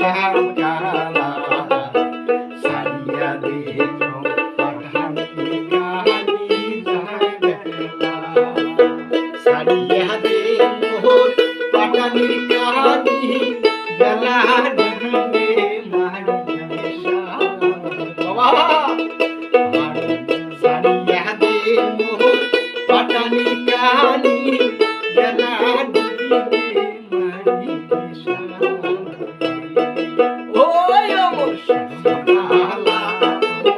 মোর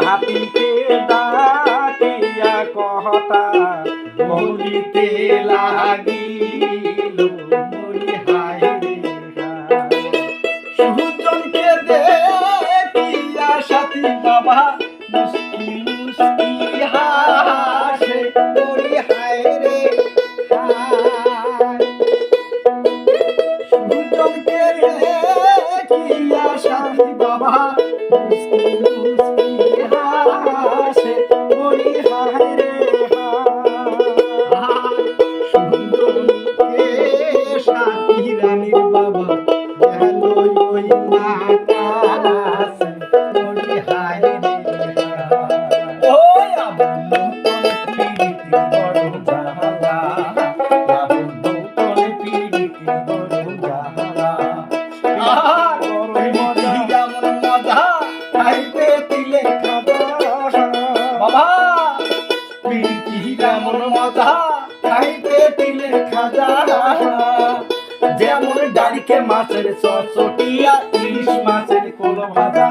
সাপিতে ডাকিয়া কহতা বলিতে লাগিল মরি হায় সুজনকে দেখিয়া সাথী বাবা মুস্কি মুস্কি হাসে মরি হায় রে। সুজনকে দেখিয়া সাথী বাবা মুস্কি মুস্কি যেমন মজা, খাইতে দিলে খাজা। যেমন ডালিকে মাছের চটচটিয়া ইলিশ মাছের কোনো ভাজা